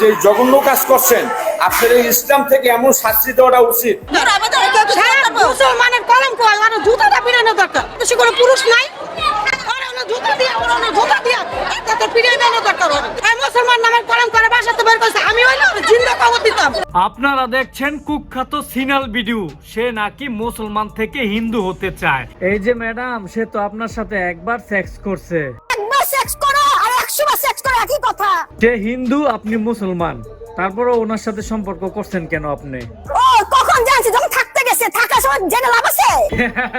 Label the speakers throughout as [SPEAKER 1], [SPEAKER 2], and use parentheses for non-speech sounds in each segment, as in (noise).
[SPEAKER 1] যে জঘন্য কাজ করছেন আপনার এই ইসলাম থেকে এমন শাস্তি দেওয়াটা উচিত।
[SPEAKER 2] মুসলমানের কলঙ্ক আর জুতাটা পিড়ানো দরকার। বেশি কোনো পুরুষ নাই। জুতা দিয়া ওর জুতা দিয়া একটা তো পিড়িয়ে দেওয়ানো দরকার মুসলমান নামের কলঙ্ক করে বাসাতে বের করছে আমি হইলে ওর জিন্দা কবর দিতাম।
[SPEAKER 3] আপনারা দেখছেন কুখ্যাত সিনাল ভিডিও। সে নাকি মুসলমান থেকে হিন্দু হতে চায়। এই যে ম্যাডাম সে তো আপনার সাথে একবার সেক্স করছে। সে হিন্দু আপনি মুসলমান? তারপরে ওনার সাথে সম্পর্ক করছেন কেন আপনি?
[SPEAKER 2] ও কখন জানছি? যখন থাকতে গেছে থাকার সময় জেনে লাভ আছে?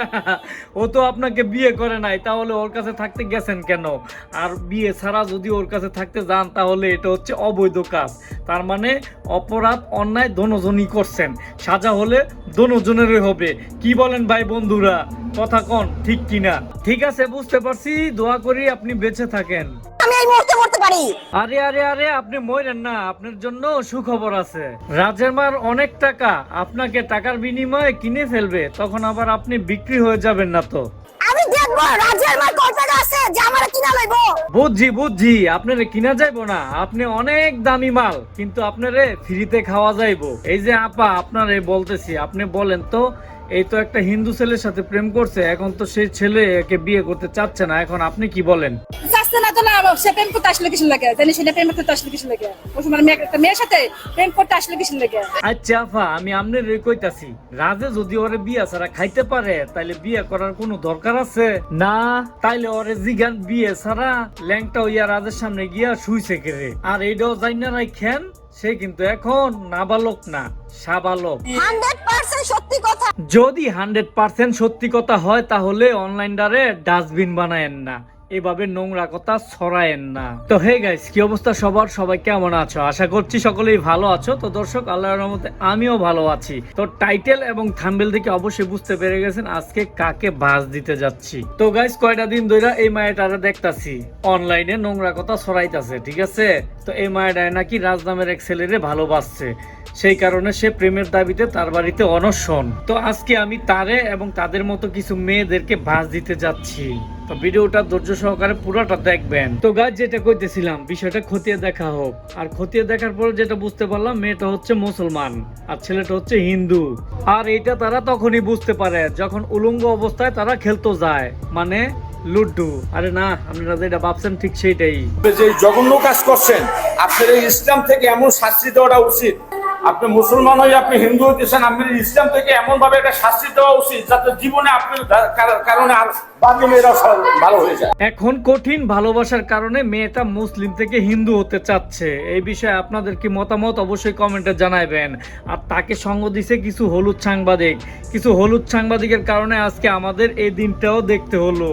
[SPEAKER 2] (laughs)
[SPEAKER 3] ও তো আপনাকে বিয়ে করে নাই তাহলে ওর কাছে থাকতে গেছেন কেন? আর বিয়ে ছাড়া যদি ওর কাছে থাকতে যান তাহলে এটা হচ্ছে অবৈধ কাজ। তার মানে অপরাধ অন্যায় দনোজনই করছেন। সাজা হলে দনোজনেরই হবে। কি বলেন ভাই বন্ধুরা? কথা কন ঠিক কিনা? ঠিক আছে বুঝতে পারছি। দোয়া করি আপনি বেঁচে থাকেন।
[SPEAKER 2] আমি এই মুহূর্তে মরতে পারি।
[SPEAKER 3] আরে আরে আরে আপনি মরেন না। আপনার জন্য সুখবর আছে। রাজের মার অনেক টাকা। আপনাকে টাকার বিনিময়ে কিনে ফেলবে। তখন আবার আপনি বিক্রি হয়ে যাবেন না তো।
[SPEAKER 2] আমি দেখব রাজ্যের মার কত টাকা আছে যে আমার কিনা লইবো।
[SPEAKER 3] বুঝছি বুঝছি। আপনারে কিনা যাইবো না। আপনি অনেক দামি মাল কিন্তু আপনারে ফ্রিতে খাওয়া যাইবো। এই যে আপা আপনারে বলতেছি আপনি বলেন তো এই তো একটা হিন্দু ছেলের সাথে প্রেম করছে। এখন তো সেই ছেলে একে বিয়ে করতে চাচ্ছে না। এখন আপনি কি বলেন?
[SPEAKER 4] চাচ্ছে না তো না সে প্রেম করতে আসলে কিছু লাগে? জানি সে প্রেম করতে আসলে কিছু লাগে? ওই সময় মেয়ে একটা মেয়ের সাথে প্রেম করতে আসলে কিছু লাগে?
[SPEAKER 3] আচ্ছা আফা আমি আপনার কইতাছি রাজে যদি ওরে বিয়া ছাড়া খাইতে পারে তাইলে বিয়ে করার কোনো দরকার আছে? না তাইলে ওরে জিগান বিয়ে ছাড়া ল্যাংটা হইয়া রাজের সামনে গিয়া শুইছে কেরে আর এইটাও জাইনা রাখেন সে কিন্তু এখন নাবালক না সাবালক।
[SPEAKER 2] সত্যি কথা।
[SPEAKER 3] যদি হান্ড্রেড পার্সেন্ট সত্যি কথা হয় তাহলে অনলাইন ডারে ডাস্টবিন বানায়েন না। এভাবে নোংরা কথা ছড়ায়েন না। তো হে গাইস কি অবস্থা সবার? সবাই কেমন আছো? আশা করছি সকলেই ভালো আছো। তো দর্শক, আল্লাহর রহমতে আমিও ভালো আছি। তো টাইটেল এবং থাম্বেল থেকে অবশ্যই বুঝতে পেরে গেছেন আজকে কাকে বাস দিতে যাচ্ছি। তো গাইস কয়টা দিন ধরে এই মায়েটারে দেখতাছি। অনলাইনে নোংরা কথা ছড়াইতাছে, ঠিক আছে? তো এই মায়েটায় নাকি রাজ নামের এক ছেলেরে ভালোবাসছে। সেই কারণে সে প্রেমের দাবিতে তার বাড়িতে অনশন। তো আজকে আমি তারে এবং তাদের মতো কিছু মেয়েদেরকে ভাস দিতে যাচ্ছি। তো ভিডিওটা ধৈর্য সহকারে পুরোটা দেখবেন। তো গাছ যেটা কইতেছিলাম, বিষয়টা খতিয়ে দেখা হোক। আর খতিয়ে দেখার যেটা বুঝতে পারলাম, মেয়েটা হচ্ছে মুসলমান, আর ছেলেটা হচ্ছে হিন্দু। আর এটা তারা তখনই বুঝতে পারে, যখন উলঙ্গ অবস্থায় তারা খেলতো যায়। মানে লুড্ডু আরে না, আপনারা যেটা ভাবছেন ঠিক সেইটাই।
[SPEAKER 1] যে জঘন্য কাজ করছেন আপনার ইসলাম থেকে এমন শাস্তি দেওয়াটা উচিত। আপনি মুসলমান হয়ে আপনি হিন্দু হইতেছেন আপনার ইসলাম থেকে এমন ভাবে একটা শাস্তি দেওয়া উচিত যাতে জীবনে আপনার কারণে আর
[SPEAKER 3] এখন কঠিন ভালোবাসার কারণে মেয়েটা মুসলিম থেকে হিন্দু হতে চাচ্ছে। এই বিষয়ে আপনাদের কি মতামত অবশ্যই কমেন্টে জানাবেন আর তাকে সঙ্গ দিছে কিছু হলুদ সাংবাদিক। কিছু হলুদ সাংবাদিকের কারণে আজকে আমাদের এই দিনটাও দেখতে হলো।